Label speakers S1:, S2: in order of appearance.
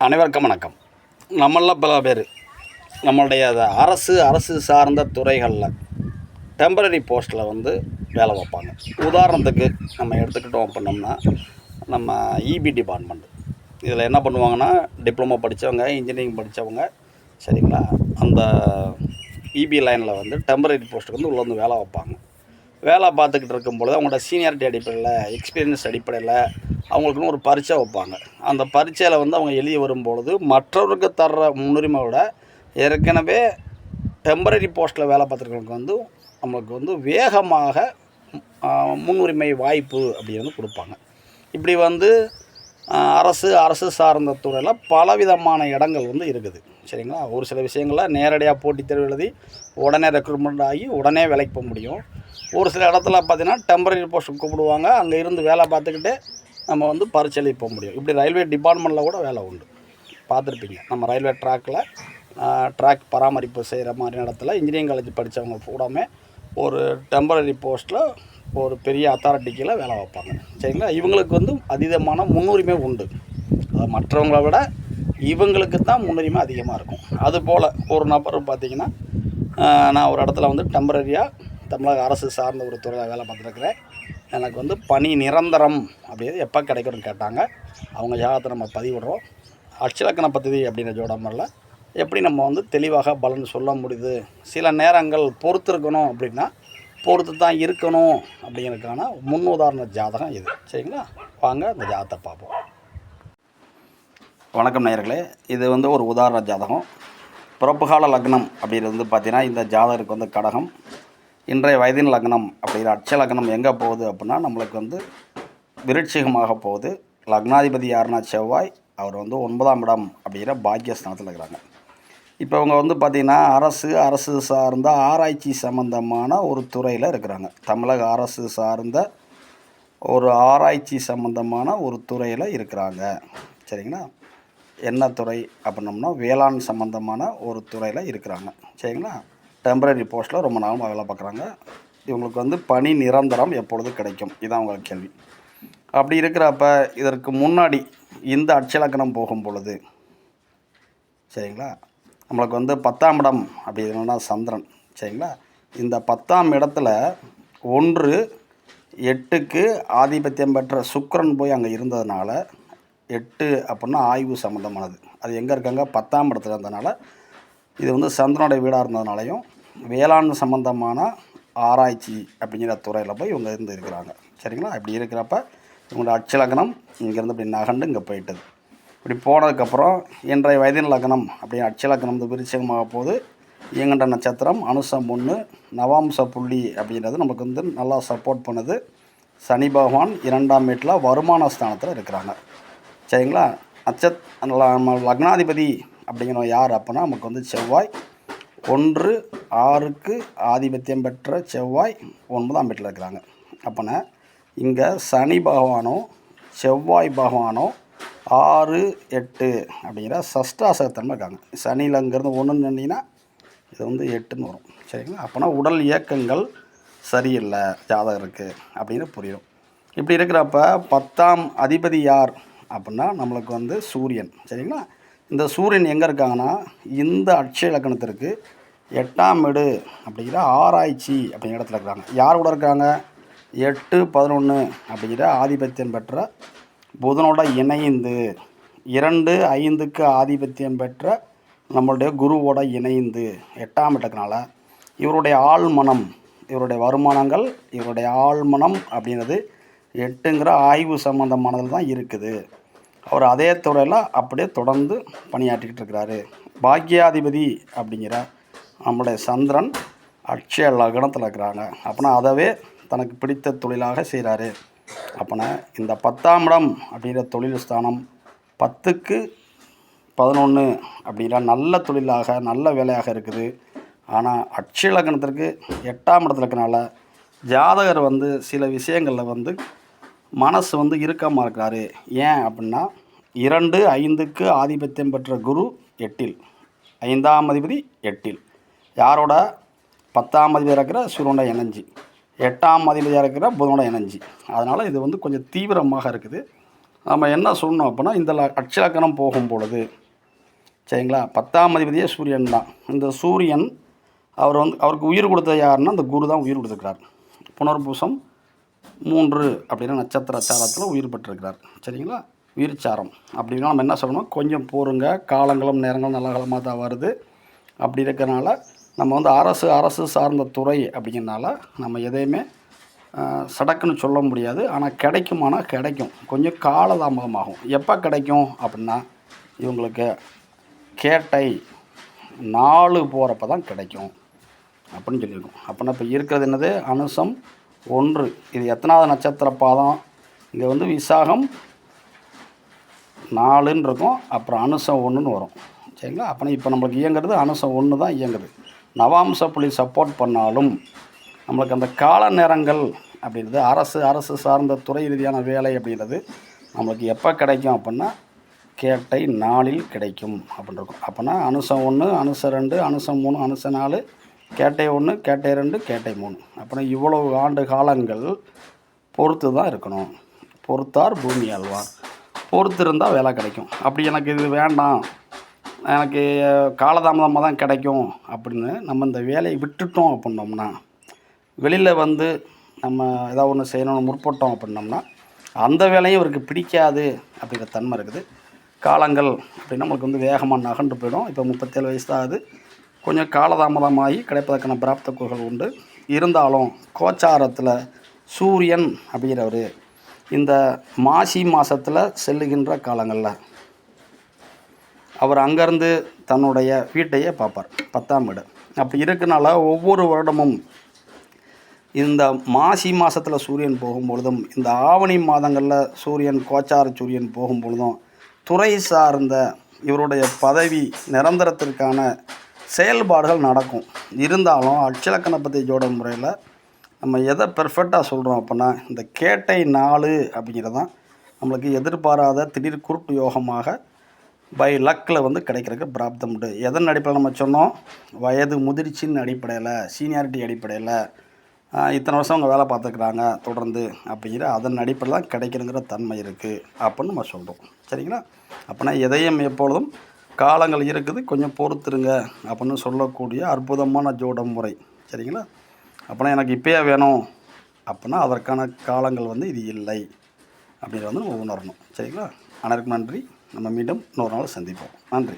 S1: அனைவருக்கும் வணக்கம். நம்மளில் பல பேர் நம்மளுடைய அரசு அரசு சார்ந்த துறைகளில் டெம்பரரி போஸ்ட்டில் வந்து வேலை வைப்பாங்க உதாரணத்துக்கு நம்ம எடுத்துக்கிட்டோம் அப்படின்னோம்னா நம்ம இபி டிபார்ட்மெண்ட் இதில் என்ன பண்ணுவாங்கன்னா டிப்ளமோ படித்தவங்க இன்ஜினியரிங் படித்தவங்க சரிங்களா? அந்த இபி லைனில் வந்து டெம்பரரி போஸ்ட்டுக்கு வந்து உள்ளே வந்து வேலை வைப்பாங்க. வேலை பார்த்துக்கிட்டு இருக்கும் பொழுது அவங்களோட சீனியாரிட்டி அடிப்படையில் எக்ஸ்பீரியன்ஸ் அடிப்படையில் அவங்களுக்குன்னு ஒரு பரீட்சை வைப்பாங்க. அந்த பரீட்சையில் வந்து அவங்க எழுதி வரும்பொழுது மற்றவருக்கு தர்ற முன்னுரிமையோட ஏற்கனவே டெம்பரரி போஸ்ட்டில் வேலை பார்த்துருக்கவங்களுக்கு வந்து நம்மளுக்கு வந்து வேகமாக முன்னுரிமை வாய்ப்பு அப்படின்னு கொடுப்பாங்க. இப்படி வந்து அரசு அரசு சார்ந்த துறையில் பலவிதமான இடங்கள் வந்து இருக்குது. சரிங்களா? ஒரு சில விஷயங்களில் நேரடியாக போட்டித் தேர்வு எழுதி உடனே ரெக்ரூட்மெண்ட் ஆகி உடனே வேலைக்கு போக முடியும். ஒரு சில இடத்துல பார்த்தீங்கன்னா டெம்பரரி போஸ்ட் கூப்பிடுவாங்க. அங்கே இருந்து வேலை பார்த்துக்கிட்டே நம்ம வந்து பரீட்சை போக முடியும். இப்படி ரயில்வே டிபார்ட்மெண்ட்டில் கூட வேலை உண்டு. பார்த்துருப்பீங்க. நம்ம ரயில்வே ட்ராக்கில் ட்ராக் பராமரிப்பு செய்கிற மாதிரி இடத்துல இன்ஜினியரிங் காலேஜ் படித்தவங்க கூடமே ஒரு டெம்பரரி போஸ்ட்டில் ஒரு பெரிய அத்தாரிட்டிக்கில் வேலை வைப்பாங்க சரிங்களா? இவங்களுக்கு வந்து அதீதமான முன்னுரிமை உண்டு. அது மற்றவங்கள விட இவங்களுக்கு தான் முன்னுரிமை அதிகமாக இருக்கும். அதுபோல் ஒரு நபர் பார்த்திங்கன்னா நான் ஒரு இடத்துல வந்து டெம்பரரியாக தமிழக அரசு சார்ந்த ஒரு துறையில் வேலை பார்த்துருக்குறேன். எனக்கு வந்து பணி நிரந்தரம் அப்படிங்கிறது எப்போ கிடைக்கும்னு கேட்டாங்க. அவங்க ஜாதகத்தை நம்ம பதிவிடுறோம். அச்சலக்கண பദ്ധதி அப்படின்ற ஜோடமரில் எப்படி நம்ம வந்து தெளிவாக பலன் சொல்ல முடியுது? சில நேரங்கள் பொறுத்து இருக்கணும் அப்படின்னா பொறுத்து தான் இருக்கணும் அப்படிங்கிறதுக்கான முன் உதாரண ஜாதகம் இது. சரிங்களா? வாங்க அந்த ஜாதகத்தை பார்ப்போம். வணக்கம் நேயர்களே. இது வந்து ஒரு உதாரண ஜாதகம். பிறப்புகால லக்னம் அப்படிங்கிறது வந்து பார்த்திங்கன்னா இந்த ஜாதகருக்கு வந்து கடகம். இன்றைய வயதின் லக்னம் அப்படிங்கிற அட்ச லக்னம் எங்கே போகுது அப்படின்னா நம்மளுக்கு வந்து விருட்சிகமாக போகுது. லக்னாதிபதி யாருன்னா செவ்வாய். அவர் வந்து ஒன்பதாம் இடம் அப்படிங்கிற பாக்கியஸ்தானத்தில் இருக்கிறாங்க. இப்போ இவங்க வந்து பார்த்திங்கன்னா அரசு அரசு சார்ந்த ஆராய்ச்சி சம்மந்தமான ஒரு துறையில் இருக்கிறாங்க. தமிழக அரசு சார்ந்த ஒரு ஆராய்ச்சி சம்மந்தமான ஒரு துறையில் இருக்கிறாங்க. சரிங்களா? என்ன துறை அப்படின்னோம்னா வேளாண் சம்மந்தமான ஒரு துறையில் இருக்கிறாங்க. சரிங்களா? டெம்பரரி போஸ்ட்டில் ரொம்ப நாளமாக வேலை பார்க்குறாங்க. இவங்களுக்கு வந்து பணி நிரந்தரம் எப்பொழுது கிடைக்கும்? இதான் உங்களுக்கு கேள்வி. அப்படி இருக்கிறப்ப இதற்கு முன்னாடி இந்த அட்சலக்கணம் போகும் பொழுது சரிங்களா? நம்மளுக்கு வந்து பத்தாம் இடம் அப்படி என்னன்னா சந்திரன் சரிங்களா? இந்த பத்தாம் இடத்துல ஒன்று எட்டுக்கு ஆதிபத்தியம் பெற்ற சுக்கரன் போய் அங்கே இருந்ததுனால எட்டு அப்படின்னா ஆய்வு சம்மந்தமானது அது எங்கே இருக்காங்க? பத்தாம் இடத்துல இருந்ததுனால இது வந்து சந்திரனுடைய வீடாக இருந்ததுனாலையும் வேளாண் சம்மந்தமான ஆராய்ச்சி அப்படிங்கிற துறையில் போய் இவங்க இருந்து இருக்கிறாங்க. சரிங்களா? இப்படி இருக்கிறப்ப இவங்களோட அச்சலக்கணம் இங்கேருந்து இப்படி நகண்டு இங்கே போயிட்டது. இப்படி போனதுக்கப்புறம் இன்றைய வயதின் லக்னம் அப்படி அச்சலக்கணம் இந்த விருச்சகமாக போது இயங்கண்ட நட்சத்திரம் அனுசம் ஒன்று நவாம்ச புள்ளி அப்படின்றது நமக்கு வந்து நல்லா சப்போர்ட் பண்ணுது. சனி பகவான் இரண்டாம் வீட்டில் வருமான ஸ்தானத்தில் இருக்கிறாங்க. சரிங்களா? நட்சத் நம்ம லக்னாதிபதி அப்படிங்கிறவங்க யார் அப்படின்னா நமக்கு வந்து செவ்வாய் ஒன்று ஆறுக்கு ஆதிபத்தியம் பெற்ற செவ்வாய் ஒன்பதாம் வீட்டில் இருக்கிறாங்க. அப்போனா இங்கே சனி பகவானோ செவ்வாய் பகவானோ ஆறு எட்டு அப்படிங்கிற சஷ்டாசகத்தன்மை இருக்காங்க. சனியில் அங்கேருந்து ஒன்றுன்னு சொன்னீங்கன்னா இது வந்து எட்டுன்னு வரும். சரிங்களா? அப்போனா உடல் இயக்கங்கள் சரியில்லை ஜாதகருக்கு அப்படின்னு புரியும். இப்படி இருக்கிறப்ப பத்தாம் அதிபதி யார் அப்படின்னா நம்மளுக்கு வந்து சூரியன். சரிங்களா? இந்த சூரியன் எங்கே இருக்காங்கன்னா இந்த அட்சய இலக்கணத்திற்கு எட்டாம் வீடு அப்படிங்கிற ஆராய்ச்சி அப்படிங்கிற இடத்துல இருக்கிறாங்க. யார் கூட இருக்காங்க எட்டு பதினொன்று அப்படிங்கிற ஆதிபத்தியம் பெற்ற புதனோட இணைந்து இரண்டு ஐந்துக்கு ஆதிபத்தியம் பெற்ற நம்மளுடைய குருவோட இணைந்து எட்டாம் இடத்தினால இவருடைய ஆழ்மனம் இவருடைய வருமானங்கள் இவருடைய ஆழ்மனம் அப்படின்றது எட்டுங்கிற ஆய்வு சம்மந்தமானதில் தான் இருக்குது. அவர் அதே துறையில் அப்படியே தொடர்ந்து பணியாற்றிக்கிட்டு இருக்கிறாரு. பாக்கியாதிபதி அப்படிங்கிற நம்முடைய சந்திரன் அட்சய லக்னத்தில் இருக்கிறாங்க. அப்போனா அதவே தனக்கு பிடித்த தொழிலாக செய்கிறாரு அப்போனா இந்த பத்தாம் இடம் அப்படிங்கிற தொழில் ஸ்தானம் பத்துக்கு பதினொன்று அப்படிங்கிற நல்ல தொழிலாக நல்ல வேலையாக இருக்குது. ஆனால் அட்சய லக்னத்திற்கு எட்டாம் இடத்துல இருக்கனால ஜாதகர் வந்து சில விஷயங்களில் வந்து மனசு வந்து இறுக்கமாக இருக்கிறாரு. ஏன் அப்படின்னா இரண்டு ஐந்துக்கு ஆதிபத்தியம் பெற்ற குரு எட்டில். ஐந்தாம் அதிபதி எட்டில். யாரோட? பத்தாம் அதிபதியாக இருக்கிற சூரியனோட இணைஞ்சி. எட்டாம் அதிபதியாக இருக்கிற புதனோட இணைஞ்சி. அதனால் இது வந்து கொஞ்சம் தீவிரமாக இருக்குது. நம்ம என்ன சொல்லணும் அப்படின்னா இந்த அட்சலக்கணம் போகும் பொழுது சரிங்களா? பத்தாம் அதிபதியே சூரியன் தான். இந்த சூரியன் அவர் வந்து அவருக்கு உயிர் கொடுத்தது யாருன்னா அந்த குரு தான் உயிர் கொடுத்துருக்கிறார். புனர்பூசம் மூன்று அப்படின்னா நட்சத்திர சாரத்தில் உயிர் பெற்றிருக்கிறார். சரிங்களா? உயிர் சாரம். அப்படின்னா நம்ம என்ன சொல்லணும்? கொஞ்சம் போருங்க. காலங்களும் நேரங்களும் நல்ல காலமாக தான் வருது. அப்படி இருக்கிறனால நம்ம வந்து அரசு அரசு சார்ந்த துறை அப்படிங்கிறனால நம்ம எதையுமே சடக்குன்னு சொல்ல முடியாது. ஆனால் கிடைக்குமானா கிடைக்கும். கொஞ்சம் காலதாமதமாகும். எப்போ கிடைக்கும் அப்படின்னா இவங்களுக்கு கேட்டை நாலு போகிறப்ப தான் கிடைக்கும் அப்படின்னு சொல்லியிருக்கோம். அப்படின்னா இப்போ இருக்கிறது என்னது? அனுசம் ஒன்று. இது எத்தனாவது நட்சத்திர பாதம்? இங்கே வந்து விசாகம் நாலுன்னு இருக்கும். அப்புறம் அனுசம் ஒன்றுன்னு வரும். சரிங்களா? அப்போனா இப்போ நம்மளுக்கு இயங்குறது அனுசம் ஒன்று தான் இயங்குது. நவாம்ச புள்ளி சப்போர்ட் பண்ணாலும் நம்மளுக்கு அந்த கால நேரங்கள் அப்படின்றது அரசு அரசு சார்ந்த துறை ரீதியான வேலை அப்படின்றது நம்மளுக்கு எப்போ கிடைக்கும் அப்படின்னா கேட்டை நாளில் கிடைக்கும் அப்படின்னு இருக்கும் அப்போனா அனுசம் ஒன்று அனுசம் ரெண்டு அனுசம் மூணு அனுசம் நாலு கேட்டை ஒன்று கேட்டை ரெண்டு கேட்டை மூணு. அப்படின்னா இவ்வளவு ஆண்டு காலங்கள் பொறுத்து தான் இருக்கணும். பொறுத்தார் பூமி ஆழ்வார். பொறுத்து இருந்தால் வேலை கிடைக்கும். அப்படி எனக்கு இது வேண்டாம். எனக்கு காலதாமதமாக தான் கிடைக்கும் அப்படின்னு நம்ம இந்த வேலையை விட்டுட்டோம் அப்படின்னோம்னா வெளியில் வந்து நம்ம ஏதாவது ஒன்று செய்யணும்னு முற்பட்டோம் அப்படின்னோம்னா அந்த வேலையும் இவருக்கு பிடிக்காது அப்படிங்கிற தன்மை இருக்குது. காலங்கள் அப்படின்னா நம்மளுக்கு வந்து வேகமாக நகண்டு போயிடும். இப்போ முப்பத்தேழு வயசு தான் ஆகுது. கொஞ்சம் காலதாமதமாகி கிடைப்பதற்கான பிராப்த குகள் உண்டு. இருந்தாலும் கோச்சாரத்தில் சூரியன் அப்படிங்கிறவர் இந்த மாசி மாதத்தில் செல்லுகின்ற காலங்களில் அவர் அங்கேருந்து தன்னுடைய வீட்டையே பார்ப்பார் பத்தாம் வீடு. அப்படி இருக்கனால ஒவ்வொரு வருடமும் இந்த மாசி மாதத்தில் சூரியன் போகும் பொழுதும் இந்த ஆவணி மாதங்களில் சூரியன் கோச்சார சூரியன் போகும் பொழுதும் துறை சார்ந்த இவருடைய பதவி நிரந்தரத்திற்கான செயல்பாடுகள் நடக்கும். இருந்தாலும் அட்சலக்கண பற்றி ஜோட முறையில் நம்ம எதை பெர்ஃபெக்டாக சொல்கிறோம் அப்படின்னா இந்த கேட்டை நாலு அப்படிங்கிறது தான் நம்மளுக்கு எதிர்பாராத திடீர் குருட்டு யோகமாக பை லக்கில் வந்து கிடைக்கிறதுக்கு பிராப்தம் உண்டு. எதன் அடிப்படையில் நம்ம சொன்னோம்? வயது முதிர்ச்சியின் அடிப்படையில் சீனியாரிட்டி அடிப்படையில் இத்தனை வருஷம் அவங்க வேலை பார்த்துக்கிறாங்க தொடர்ந்து அப்படிங்கிற அதன் அடிப்படையில் தான் கிடைக்கணுங்கிற தன்மை இருக்குது அப்படின்னு நம்ம சொல்கிறோம் சரிங்களா? அப்படின்னா எதையும் எப்பொழுதும் காலங்கள் இருக்குது கொஞ்சம் பொறுத்துருங்க அப்படின்னு சொல்லக்கூடிய அற்புதமான ஜோட முறை. சரிங்களா? அப்படின்னா எனக்கு இப்போயே வேணும் அப்படின்னா அதற்கான காலங்கள் வந்து இது இல்லை அப்படிங்கிறத வந்து நம்ம உணரணும். சரிங்களா? அனைவருக்கும் நன்றி. நம்ம மீண்டும் இன்னொரு நாள் சந்திப்போம். நன்றி.